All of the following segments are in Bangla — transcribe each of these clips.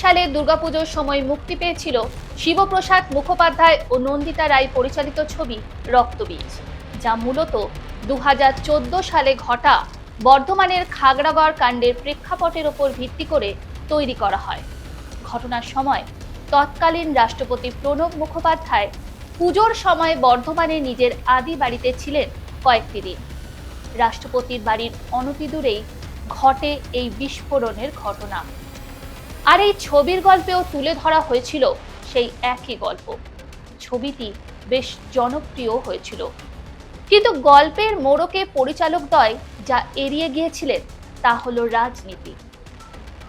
সালে দুর্গাপুজোর সময় মুক্তি পেয়েছিল শিবপ্রসাদ মুখোপাধ্যায় ও নন্দিতা রায় পরিচালিত ছবি রক্তবীজ, যা মূলত দুহাজার চোদ্দ সালে ঘটা বর্ধমানের খাগড়াগড় কাণ্ডের প্রেক্ষাপটের ওপর ভিত্তি করে তৈরি করা হয়। ঘটনার সময় তৎকালীন রাষ্ট্রপতি প্রণব মুখোপাধ্যায় পুজোর সময় বর্ধমানে নিজের আদি বাড়িতে ছিলেন কয়েকটি দিন। রাষ্ট্রপতির বাড়ির অনতি দূরেই ঘটে এই বিস্ফোরণের ঘটনা। আর এই ছবির গল্পেও তুলে ধরা হয়েছিল সেই একই গল্প। ছবিটি বেশ জনপ্রিয় হয়েছিল। কিন্তু গল্পের মোড়কে পরিচালকদ্বয় যা এড়িয়ে গিয়েছিলেন, তা হলো রাজনীতি।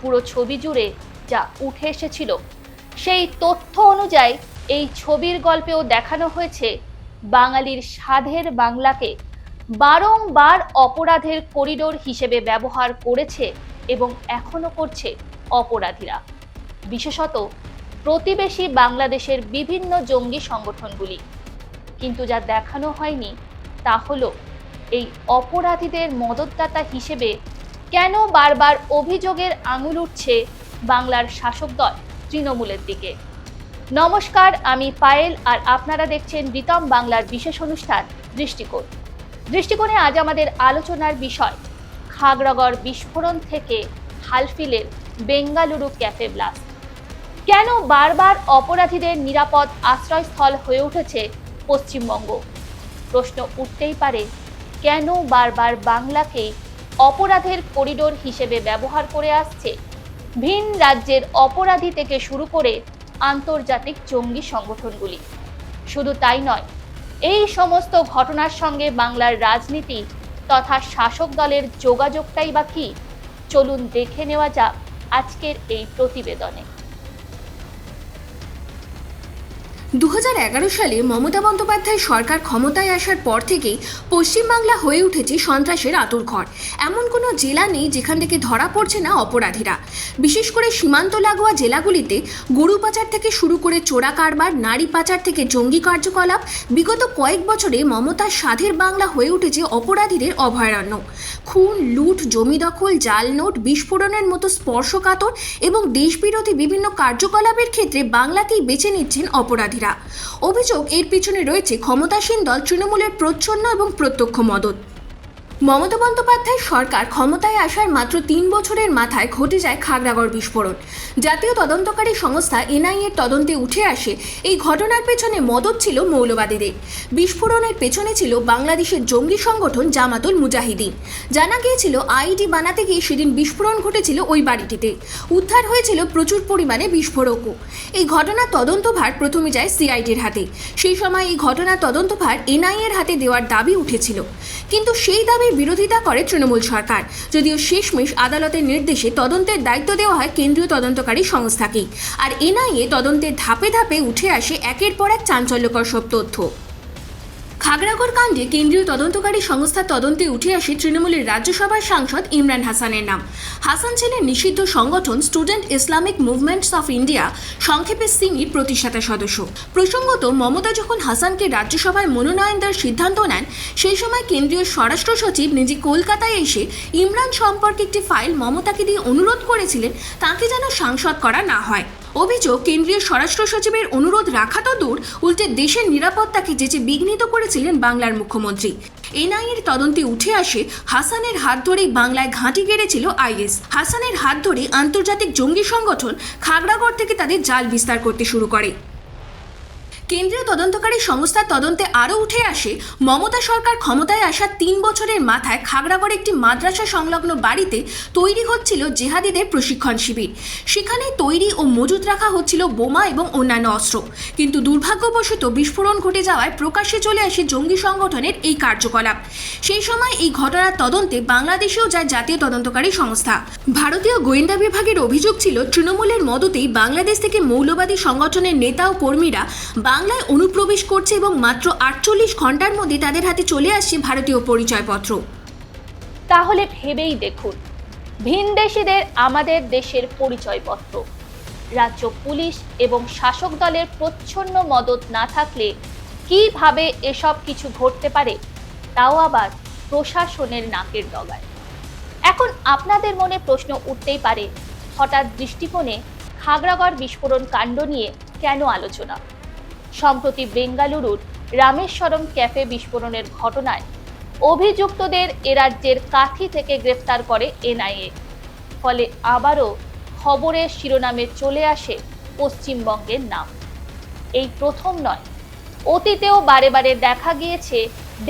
পুরো ছবি জুড়ে যা উঠে এসেছিল, সেই তথ্য অনুযায়ী এই ছবির গল্পেও দেখানো হয়েছে বাঙালির সাধের বাংলাকে বারংবার অপরাধের করিডোর হিসেবে ব্যবহার করেছে এবং এখনও করছে অপরাধীরা। বিশেষত প্রতিবেশী বাংলাদেশের বিভিন্ন জঙ্গি সংগঠনগুলি। কিন্তু যা দেখানো হয়নি তা হলো এই অপরাধীদের মদতদাতা হিসেবে কেন বারবার অভিযোগের আঙুল উঠছে বাংলার শাসক দল তৃণমূলের দিকে। নমস্কার, আমি পায়েল আর আপনারা দেখছেন রিতম বাংলার বিশেষ অনুষ্ঠান দৃষ্টিকোণ। দৃষ্টিকোণে আজ আমাদের আলোচনার বিষয়, খাগড়াগড় বিস্ফোরণ থেকে হালফিলের বেঙ্গালুরু ক্যাফে ব্লাস্ট। কেন বারবার অপরাধীদের নিরাপদ আশ্রয়স্থল হয়ে উঠেছে পশ্চিমবঙ্গ? প্রশ্ন উঠতেই পারে, কেন বারবার বাংলাকে অপরাধের করিডোর হিসেবে ব্যবহার করে আসছে? ভিন রাজ্যের অপরাধী থেকে শুরু করে আন্তর্জাতিক জঙ্গি সংগঠনগুলি। শুধু তাই নয়, এই সমস্ত ঘটনার সঙ্গে বাংলার রাজনীতি তথা শাসক দলের যোগাযোগটাই বা কি? চলুন দেখে নেওয়া যাক। আজকের এই প্রতিবেদনে। দু হাজার এগারো সালে মমতা বন্দ্যোপাধ্যায় সরকার ক্ষমতায় আসার পর থেকেই পশ্চিমবাংলা হয়ে উঠেছে সন্ত্রাসের আতুরঘর এমন কোনো জেলা নেই যেখান থেকে ধরা পড়ছে না অপরাধীরা। বিশেষ করে সীমান্ত লাগোয়া জেলাগুলিতে গরু পাচার থেকে শুরু করে চোরা কারবার, নারী পাচার থেকে জঙ্গি কার্যকলাপ, বিগত কয়েক বছরে মমতার সাধের বাংলা হয়ে উঠেছে অপরাধীদের অভয়ারণ্য। খুন, লুট, জমি দখল, জাল নোট, বিস্ফোরণের মতো স্পর্শকাতর এবং দেশবিরোধী বিভিন্ন কার্যকলাপের ক্ষেত্রে বাংলাকেই বেছে নিচ্ছেন অপরাধীরা। অভিযোগ এর পিছনে রয়েছে ক্ষমতাসীন দল তৃণমূলের প্রচ্ছন্ন এবং প্রত্যক্ষ মদত। মমতা বন্দ্যোপাধ্যায় সরকার ক্ষমতায় আসার মাত্র তিন বছরের মাথায় ঘটে যায় খাগড়াগড় বিস্ফোরণ। জাতীয় তদন্তকারী সংস্থা এনআইএর তদন্তে উঠে আসে এই ঘটনার পেছনে মদত ছিল মৌলবাদীদের। বিস্ফোরণের পেছনে ছিল বাংলাদেশের জঙ্গি সংগঠন জামাতুল মুজাহিদিন। জানা গিয়েছিল, আইডি বানাতে গিয়ে সেদিন বিস্ফোরণ ঘটেছিল ওই বাড়িটিতে। উদ্ধার হয়েছিল প্রচুর পরিমাণে বিস্ফোরকও। এই ঘটনার তদন্তভার প্রথমে যায় সিআইডির হাতে। সেই সময় এই ঘটনার তদন্তভার এনআইএর হাতে দেওয়ার দাবি উঠেছিল। কিন্তু সেই দাবির বিরোধিতা করে তৃণমূল সরকার। যদিও শেষমেশ আদালতের নির্দেশে তদন্তের দায়িত্ব দেওয়া হয় কেন্দ্রীয় তদন্তকারী সংস্থাকেই। আর এনআইএ তদন্তের ধাপে ধাপে উঠে আসে একের পর এক চাঞ্চল্যকর সব তথ্য। খাগড়াগড় কাণ্ডে কেন্দ্রীয় তদন্তকারী সংস্থার তদন্তে উঠে আসে তৃণমূলের রাজ্যসভার সাংসদ ইমরান হাসানের নাম। হাসান ছিলেন নিষিদ্ধ সংগঠন student Islamic movements of India, সংক্ষেপে সিমির প্রতিষ্ঠাতা সদস্য। প্রসঙ্গত, মমতা যখন হাসানকে রাজ্যসভায় মনোনয়ন দেওয়ার সিদ্ধান্ত নেন, সেই সময় কেন্দ্রীয় স্বরাষ্ট্র সচিব নিজে কলকাতায় এসে ইমরান সম্পর্কে একটি ফাইল মমতাকে দিয়ে অনুরোধ করেছিলেন, তাকে যেন সাংসদ করা না হয়। অভিযোগ, কেন্দ্রীয় স্বরাষ্ট্র সচিবের অনুরোধ রাখা তো দূর, উল্টে দেশের নিরাপত্তাকে যেচে বিঘ্নিত করেছিলেন বাংলার মুখ্যমন্ত্রী। এনআইএর তদন্তে উঠে আসে, হাসানের হাত ধরেই বাংলায় ঘাঁটি গেড়েছিল আইএস। হাসানের হাত ধরে আন্তর্জাতিক জঙ্গি সংগঠন খাগড়াগড় থেকে তাদের জাল বিস্তার করতে শুরু করে। কেন্দ্রীয় তদন্তকারী সংস্থার তদন্তে আরও উঠে আসে, মমতা সরকার ক্ষমতায় আসার তিন বছরের মাথায় খাগড়াগড়ে একটি মাদ্রাসা সংলগ্ন বাড়িতে তৈরি হচ্ছিল জেহাদিদের প্রশিক্ষণ শিবির। সেখানে তৈরি ও মজুত রাখা হচ্ছিল বোমা এবং অন্যান্য অস্ত্র। কিন্তু দুর্ভাগ্যবশত বিস্ফোরণ ঘটে যাওয়ায় প্রকাশ্যে চলে আসে জঙ্গি সংগঠনের এই কার্যকলাপ। সেই সময় এই ঘটনার তদন্তে বাংলাদেশেও যায় জাতীয় তদন্তকারী সংস্থা। ভারতীয় গোয়েন্দা বিভাগের অভিযোগ ছিল, তৃণমূলের মদতেই বাংলাদেশ থেকে মৌলবাদী সংগঠনের নেতা ও কর্মীরা বাংলায় অনুপ্রবেশ করছে এবং মাত্র আটচল্লিশ ঘণ্টার মধ্যে তাদের হাতে চলে আসছে ভারতীয় পরিচয়পত্র। তাহলে ভেবেই দেখুন ভিনদেশিদের আমাদের দেশের পরিচয়পত্র। রাজ্য পুলিশ এবং শাসক দলের প্রচ্ছন্ন মদত না থাকলে কীভাবে এসব কিছু ঘটতে পারে, তাও আবার প্রশাসনের নাকের ডগায়। এখন আপনাদের মনে প্রশ্ন উঠতেই পারে, হঠাৎ দৃষ্টিকোণে খাগড়াগড় বিস্ফোরণ কাণ্ড নিয়ে কেন আলোচনা? সম্প্রতি বেঙ্গালুরুর রামেশ্বরম ক্যাফে বিস্ফোরণের ঘটনায় অভিযুক্তদের এ রাজ্যের কাথি থেকে গ্রেফতার করে এনআইএ। ফলে আবারও খবরের শিরোনামে চলে আসে পশ্চিমবঙ্গের নাম। এই প্রথম নয়, অতীতেও বারে বারে দেখা গিয়েছে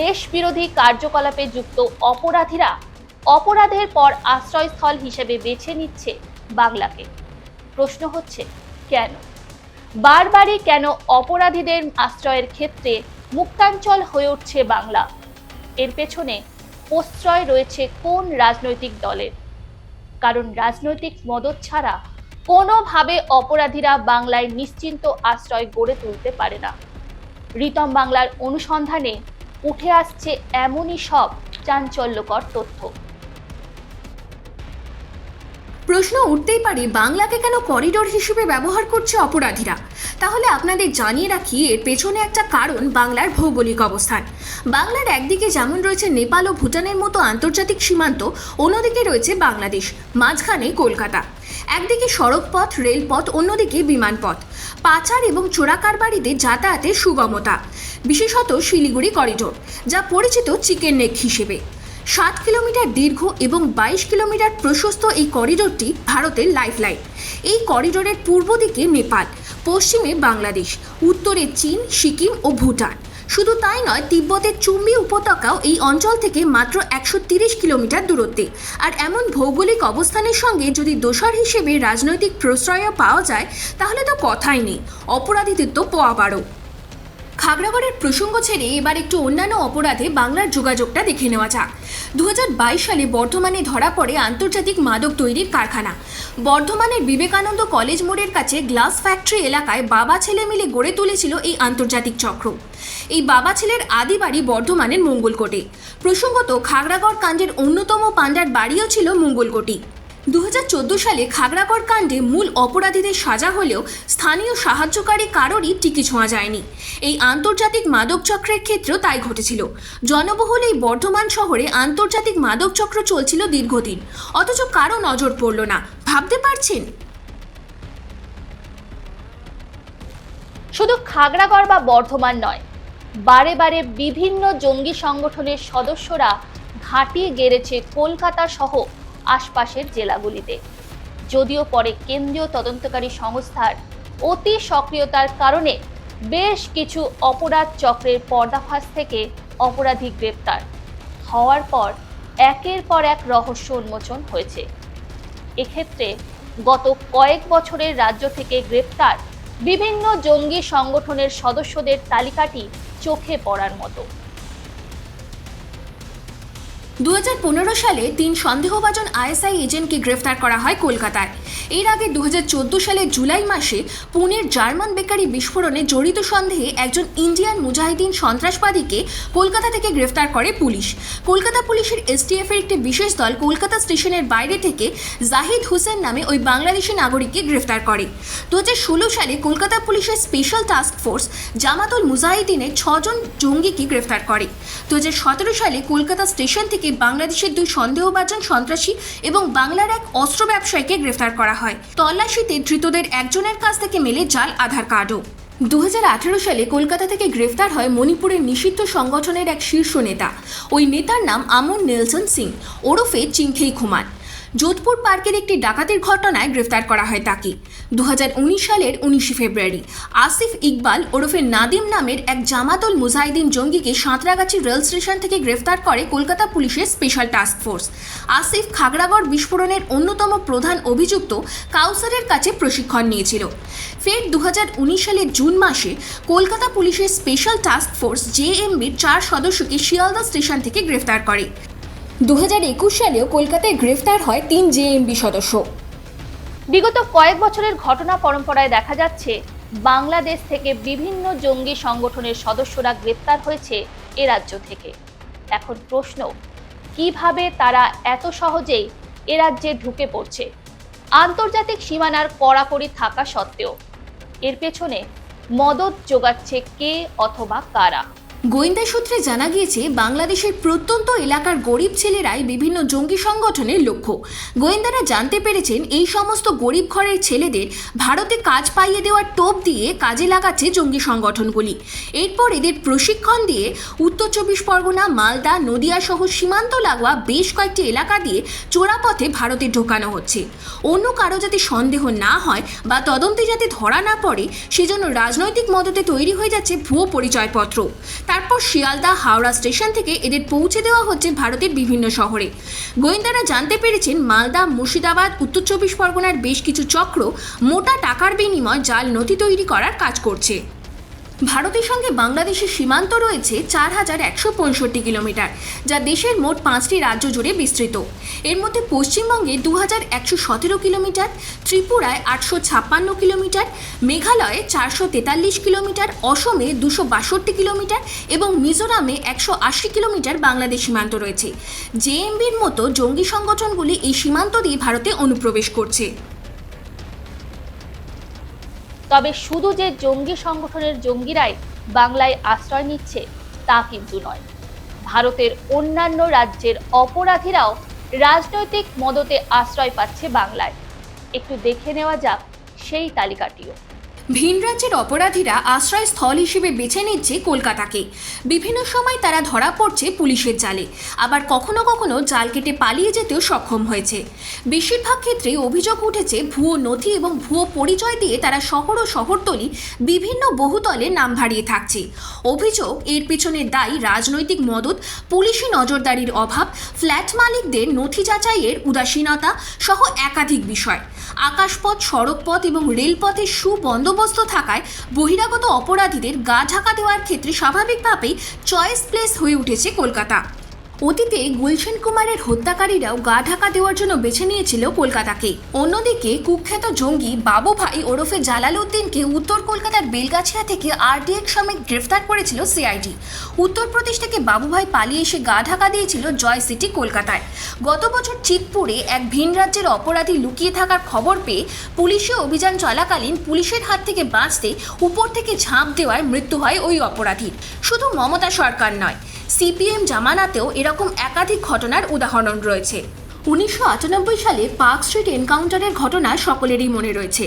দেশবিরোধী কার্যকলাপে যুক্ত অপরাধীরা অপরাধের পর আশ্রয়স্থল হিসেবে বেছে নিচ্ছে বাংলাকে। প্রশ্ন হচ্ছে, কেন? বারবারই কেন অপরাধীদের আশ্রয়ের ক্ষেত্রে মুক্তাঞ্চল হয়ে উঠছে বাংলা? এর পেছনে প্রশ্রয় রয়েছে কোন রাজনৈতিক দলের? কারণ রাজনৈতিক মদত ছাড়া কোনোভাবে অপরাধীরা বাংলায় নিশ্চিন্ত আশ্রয় গড়ে তুলতে পারে না। রিতম বাংলার অনুসন্ধানে উঠে আসছে এমনই সব চাঞ্চল্যকর তথ্য। প্রশ্ন উঠতেই পারে, বাংলাকে কেন করিডোর হিসেবে ব্যবহার করছে অপরাধীরা? তাহলে আপনাদের জানিয়ে রাখি, এর পেছনে একটা কারণ বাংলার ভৌগোলিক অবস্থান। বাংলার একদিকে যেমন রয়েছে নেপাল ও ভুটানের মতো আন্তর্জাতিক সীমান্ত, অন্যদিকে রয়েছে বাংলাদেশ, মাঝখানে কলকাতা। একদিকে সড়কপথ, রেলপথ, অন্যদিকে বিমানপথ। পাচার এবং চোরাকারবারিদের যাতায়াতের সুগমতা। বিশেষত শিলিগুড়ি করিডোর যা পরিচিত চিকেন নেক হিসেবে। সাত কিলোমিটার দীর্ঘ এবং বাইশ কিলোমিটার প্রশস্ত এই করিডোরটি ভারতের লাইফলাইন। এই করিডোরের পূর্ব দিকে নেপাল, পশ্চিমে বাংলাদেশ, উত্তরে চীন, সিকিম ও ভুটান। শুধু তাই নয় তিব্বতের চুম্বি উপত্যকাও এই অঞ্চল থেকে মাত্র একশো তিরিশ কিলোমিটার দূরত্বে। আর এমন ভৌগোলিক অবস্থানের সঙ্গে যদি দোসর হিসেবে রাজনৈতিক প্রশ্রয়ও পাওয়া যায়, তাহলে তো কথাই নেই। অপরাধীদের তো বাড়ো খাগড়াগড়ের প্রসঙ্গ ছেড়ে এবার একটু অন্যান্য অপরাধে বাংলার যোগাযোগটা দেখে নেওয়া যাক। দু হাজার বাইশ সালে বর্ধমানে ধরা পড়ে আন্তর্জাতিক মাদক তৈরির কারখানা। বর্ধমানের বিবেকানন্দ কলেজ মোড়ের কাছে গ্লাস ফ্যাক্টরি এলাকায় বাবা ছেলে মিলে গড়ে তুলেছিল এই আন্তর্জাতিক চক্র। এই বাবা ছেলের আদি বাড়ি বর্ধমানের মঙ্গলকোটে। প্রসঙ্গত, খাগড়াগড় কাণ্ডের অন্যতম পাণ্ডার বাড়িও ছিল মঙ্গলকোটি। দু হাজার চোদ্দ সালে খাগড়াগড় কাণ্ডে মূল অপরাধীদের সাজা হলেও স্থানীয় সাহায্যকারী কারোরই টিকি ছোঁয়া যায়নি। এই আন্তর্জাতিক মাদক চক্রের ক্ষেত্রেও তাই ঘটেছিল। জনবহুল এই বর্ধমান শহরে আন্তর্জাতিক মাদক চক্র চলছিল দীর্ঘদিন। অথচ কারও নজর পড়ল না। ভাবতে পারছেন? শুধু খাগড়াগড় বা বর্ধমান নয়, বারে বারে বিভিন্ন জঙ্গি সংগঠনের সদস্যরা ঘাঁটি গেড়েছে কলকাতা সহ আশপাশের জেলাগুলিতে। যদিও পরে কেন্দ্রীয় তদন্তকারী সংস্থার অতি সক্রিয়তার কারণে বেশ কিছু অপরাধ চক্রের পর্দাফাঁস থেকে অপরাধী গ্রেপ্তার হওয়ার পর একের পর এক রহস্য উন্মোচন হয়েছে। এক্ষেত্রে গত কয়েক বছরের রাজ্য থেকে গ্রেপ্তার বিভিন্ন জঙ্গি সংগঠনের সদস্যদের তালিকাটি চোখে পড়ার মতো। দু হাজার পনেরো সালে তিন সন্দেহভাজন আইএসআই এজেন্টকে গ্রেফতার করা হয় কলকাতায়। এর আগে দু হাজার চোদ্দ সালের জুলাই মাসে পুনের জার্মান বেকারি বিস্ফোরণে জড়িত সন্দেহে একজন ইন্ডিয়ান মুজাহিদিন সন্ত্রাসবাদীকে কলকাতা থেকে গ্রেফতার করে পুলিশ। কলকাতা পুলিশের এসটিএফ এর একটি বিশেষ দল কলকাতা স্টেশনের বাইরে থেকে জাহিদ হোসেন নামে ওই বাংলাদেশি নাগরিককে গ্রেফতার করে। দু হাজার ষোলো সালে কলকাতা পুলিশের স্পেশাল টাস্ক ফোর্স জামাতুল মুজাহিদিনের ছজন জঙ্গিকে গ্রেফতার করে। দু হাজার সতেরো সালে কলকাতা স্টেশন থেকে বাংলাদেশের দুই সন্দেহভাজন সন্ত্রাসী এবং বাংলার এক অস্ত্র ব্যবসায়ীকে গ্রেফতার করা হয়। তল্লাশিতে ধৃতদের একজনের কাছ থেকে মেলে জাল, আধার কার্ডও। দু হাজার আঠারো সালে কলকাতা থেকে গ্রেফতার হয় মণিপুরের নিষিদ্ধ সংগঠনের এক শীর্ষ নেতা। ওই নেতার নাম আমন নেলসন সিং। ওরফে চিংখেই খুমান যোধপুর পার্কের একটি ডাকাতির ঘটনায় গ্রেফতার করা হয় তাকে। দু হাজার উনিশ সালের উনিশে ফেব্রুয়ারি আসিফ ইকবাল ওরফে নাদিম নামের এক জামাতুল মুজাহিদিন জঙ্গিকে সাঁতরাগাছি রেল স্টেশন থেকে গ্রেফতার করে কলকাতা পুলিশের special task force. Asif Khagragarh বিস্ফোরণের অন্যতম প্রধান অভিযুক্ত কাউসারের কাছে প্রশিক্ষণ নিয়েছিল। ফের দু হাজার উনিশ সালের জুন মাসে কলকাতা পুলিশের স্পেশাল টাস্ক ফোর্স জেএমবির চার সদস্যকে শিয়ালদা স্টেশন থেকে গ্রেফতার করে। দু হাজার একুশ সালেও কলকাতায় গ্রেফতার হয় তিন জেএমবি সদস্য। বিগত কয়েক বছরের ঘটনা পরম্পরায় দেখা যাচ্ছে, বাংলাদেশ থেকে বিভিন্ন জঙ্গি সংগঠনের সদস্যরা গ্রেপ্তার হয়েছে এ রাজ্য থেকে। এখন প্রশ্ন, কীভাবে তারা এত সহজেই এ রাজ্যে ঢুকে পড়ছে? আন্তর্জাতিক সীমানার কড়াকড়ি থাকা সত্ত্বেও। এর পেছনে মদত যোগাচ্ছে কে অথবা কারা? গোয়েন্দা সূত্রে জানা গিয়েছে, বাংলাদেশের প্রত্যন্ত এলাকার গরিব ছেলেরাই বিভিন্ন জঙ্গি সংগঠনের লক্ষ্য। গোয়েন্দারা জানতে পেরেছেন, এই সমস্ত গরিব ঘরের ছেলেদের ভারতে কাজ পাইয়ে দেওয়ার টোপ দিয়ে কাজে লাগাচ্ছে জঙ্গি সংগঠনগুলি। এরপর এদের প্রশিক্ষণ দিয়ে উত্তর চব্বিশ পরগনা, মালদা, নদিয়া সহ সীমান্ত লাগোয়া বেশ কয়েকটি এলাকা দিয়ে চোরাপথে ভারতে ঢোকানো হচ্ছে। অন্য কারও যাতে সন্দেহ না হয় বা তদন্তে যাতে ধরা না পড়ে, সেজন্য রাজনৈতিক মদতে তৈরি হয়ে যাচ্ছে ভুয়ো পরিচয়পত্র। তারপর শিয়ালদা, হাওড়া স্টেশন থেকে এদের পৌঁছে দেওয়া হচ্ছে ভারতের বিভিন্ন শহরে। গোয়েন্দারা জানতে পেরেছেন মালদা, মুর্শিদাবাদ, উত্তর চব্বিশ পরগনার বেশ কিছু চক্র মোটা টাকার বিনিময় জাল নথি তৈরি করার কাজ করছে। ভারতের সঙ্গে বাংলাদেশের সীমান্ত রয়েছে চার হাজার একশো পঁয়ষট্টি কিলোমিটার, যা দেশের মোট পাঁচটি রাজ্য জুড়ে বিস্তৃত। এর মধ্যে পশ্চিমবঙ্গে দু হাজার একশো সতেরো কিলোমিটার, ত্রিপুরায় আটশো ছাপ্পান্ন কিলোমিটার, মেঘালয়ে চারশো তেতাল্লিশ কিলোমিটার, অসমে দুশো বাষট্টি কিলোমিটার এবং মিজোরামে একশো আশি কিলোমিটার বাংলাদেশ সীমান্ত রয়েছে। জেএমবির মতো জঙ্গি সংগঠনগুলি এই সীমান্ত দিয়ে ভারতে অনুপ্রবেশ করছে। তবে শুধু যে জঙ্গি সংগঠনের জঙ্গিরাই বাংলায় আশ্রয় নিচ্ছে, তা কিন্তু নয়। ভারতের অন্যান্য রাজ্যের অপরাধীরাও রাজনৈতিক মদতে আশ্রয় পাচ্ছে বাংলায়। একটু দেখে নেওয়া যাক সেই তালিকাটিও। ভিন রাজ্যের অপরাধীরা আশ্রয়স্থল হিসেবে বেছে নিচ্ছে কলকাতাকে। বিভিন্ন সময় তারা ধরা পড়ছে পুলিশের জালে। আবার কখনো কখনো জাল কেটে পালিয়ে যেতেও সক্ষম হয়েছে। বেশিরভাগ ক্ষেত্রে অভিযোগ উঠেছে ভুয়ো নথি এবং ভুয়ো পরিচয় দিয়ে তারা শহর ও শহরতলি বিভিন্ন বহুতলে নাম হারিয়ে থাকছে। অভিযোগ, এর পেছনে দায়ী রাজনৈতিক মদত, পুলিশি নজরদারির অভাব, ফ্ল্যাট মালিকদের নথি যাচাইয়ের উদাসীনতা সহ একাধিক বিষয়। আকাশপথ, সড়কপথ এবং রেলপথের সুবন্দোবস্ত থাকায় বহিরাগত অপরাধীদের গা ঢাকা দেওয়ার ক্ষেত্রে স্বাভাবিকভাবেই চয়েস প্লেস হয়ে উঠেছে কলকাতা। অতীতে গুলশান কুমারের হত্যাকারীরাও গা ঢাকা দেওয়ার জন্য বেছে নিয়েছিল কলকাতাকে। অন্যদিকে কুখ্যাত জঙ্গি বাবু ভাই ওরফে জালাল উদ্দিনকে উত্তর কলকাতার বেলগাছিয়া থেকে আরডিএক্স সমেত গ্রেফতার করেছিল সিআইডি। উত্তরপ্রদেশ থেকে বাবু ভাই পালিয়ে এসে গা ঢাকা দিয়েছিল জয় সিটি কলকাতায়। গত বছর চিতপুরে এক ভিন রাজ্যের অপরাধী লুকিয়ে থাকার খবর পেয়ে পুলিশে অভিযান চলাকালীন পুলিশের হাত থেকে বাঁচতে উপর থেকে ঝাঁপ দেওয়ায় মৃত্যু হয় ওই অপরাধীর। শুধু মমতা সরকার নয় সিপিএম জামানাতেও এরকম একাধিক ঘটনার উদাহরণ রয়েছে। উনিশশো আটানব্বই সালে পার্ক স্ট্রিট এনকাউন্টারের ঘটনা সকলেরই মনে রয়েছে,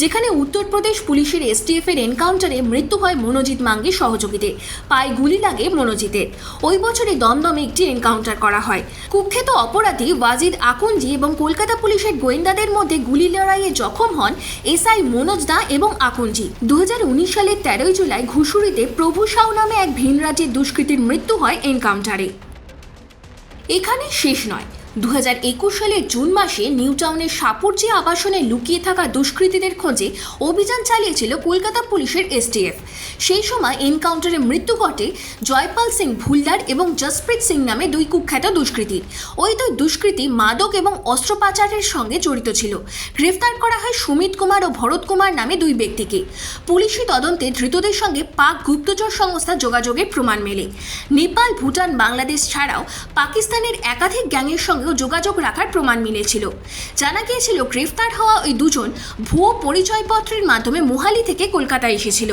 যেখানে উত্তরপ্রদেশ পুলিশের এসটিএফ এর এনকাউন্টারে মৃত্যু হয় মনোজিৎ মাঙ্গের সহযোগীতে পায়ে গুলি লাগে মনোজিতের। ওই বছরে দমদমে একটি এনকাউন্টার করা হয়। কুখ্যাত অপরাধী ওয়াজিদ আকুঞ্জি এবং কলকাতা পুলিশের গোয়েন্দাদের মধ্যে গুলি লড়াইয়ে জখম হন এসআই মনোজ দা এবং আকুঞ্জি দু হাজার উনিশ সালের তেরোই জুলাই ঘুষুরিতে প্রভু সাউ নামে এক ভিন রাজ্যের দুষ্কৃতীর মৃত্যু হয় এনকাউন্টারে। এখানে শেষ নয়। দু সালের জুন মাসে নিউ টাউনের সাপুরজি আবাসনে লুকিয়ে থাকা দুষ্কৃতীদের খোঁজে অভিযান চালিয়েছিল কলকাতা পুলিশের এসটিএফ। সেই সময় এনকাউন্টারে মৃত্যু ঘটে জয়পাল সিং ভুলদার এবং জসপ্রীত সিং নামে দুই কুখ্যাত দুষ্কৃতীর ওই দুই দুষ্কৃতী মাদক এবং অস্ত্র পাচারের সঙ্গে জড়িত ছিল। গ্রেফতার করা হয় সুমিত কুমার ও ভরত কুমার নামে দুই ব্যক্তিকে। পুলিশি তদন্তে ধৃতদের সঙ্গে পাক গুপ্তচর সংস্থা যোগাযোগের প্রমাণ মেলে। নেপাল, ভুটান, বাংলাদেশ ছাড়াও পাকিস্তানের একাধিক গ্যাংয়ের সঙ্গেও যোগাযোগ রাখার প্রমাণ মিলেছিল। জানা গিয়েছিল, গ্রেফতার হওয়া ওই দুজন ভুয়ো পরিচয়পত্রের মাধ্যমে মোহালি থেকে কলকাতায় এসেছিল।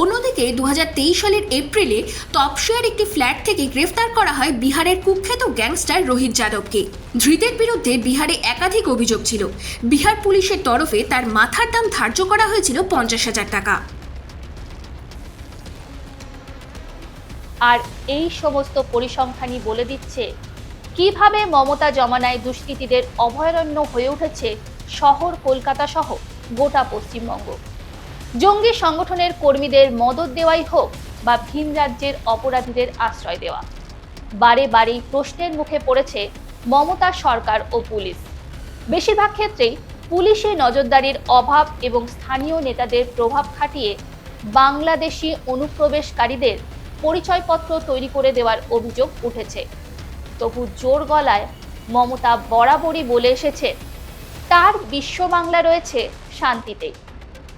অন্যদিকে, দুহাজার তেইশ সালের এপ্রিলে তপসিয়ার একটি ফ্ল্যাট থেকে গ্রেফতার করা হয় বিহারের কুখ্যাত গ্যাংস্টার রোহিত যাদবকে। ধৃতের বিরুদ্ধে বিহারে একাধিক অভিযোগ ছিল। বিহার পুলিশের তরফে তার মাথার দাম ধার্য করা হয়েছিল পঞ্চাশ হাজার টাকা। আর এই সমস্ত পরিসংখ্যানই বলে দিচ্ছে কীভাবে মমতা জমানায় দুষ্কৃতীদের অভয়ারণ্য হয়ে উঠেছে শহর, কলকাতা সহ গোটা পশ্চিমবঙ্গ? জঙ্গি সংগঠনের কর্মীদের মদত দেওয়াই হোক বা ভিন রাজ্যের অপরাধীদের আশ্রয় দেওয়া। বারে বারেই প্রশ্নের মুখে পড়েছে মমতা সরকার ও পুলিশ। বেশিরভাগ ক্ষেত্রেই পুলিশে নজরদারির অভাব এবং স্থানীয় নেতাদের প্রভাব খাটিয়ে বাংলাদেশি অনুপ্রবেশকারীদের পরিচয়পত্র তৈরি করে দেওয়ার অভিযোগ উঠেছে। তবু জোর গলায় মমতা বরাবরই বলে এসেছে, তার বিশ্ব বাংলা রয়েছে শান্তিতে।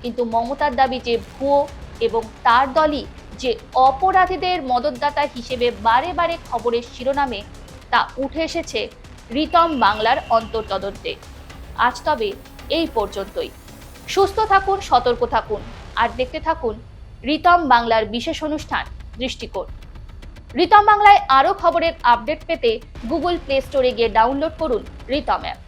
কিন্তু মমতার দাবি যে ভুয়ো এবং তার দলই যে অপরাধীদের মদতদাতা হিসেবে বারে বারে খবরের শিরোনামে তা উঠে এসেছে রিতম বাংলার অন্তর্তদন্তে। আজ তবে এই পর্যন্তই। সুস্থ থাকুন, সতর্ক থাকুন, আর দেখতে থাকুন রিতম বাংলার বিশেষ অনুষ্ঠান দৃষ্টিকোণ। রিতম বাংলায় আরও খবরের আপডেট পেতে গুগল প্লে স্টোরে গিয়ে ডাউনলোড করুন রিতম অ্যাপ।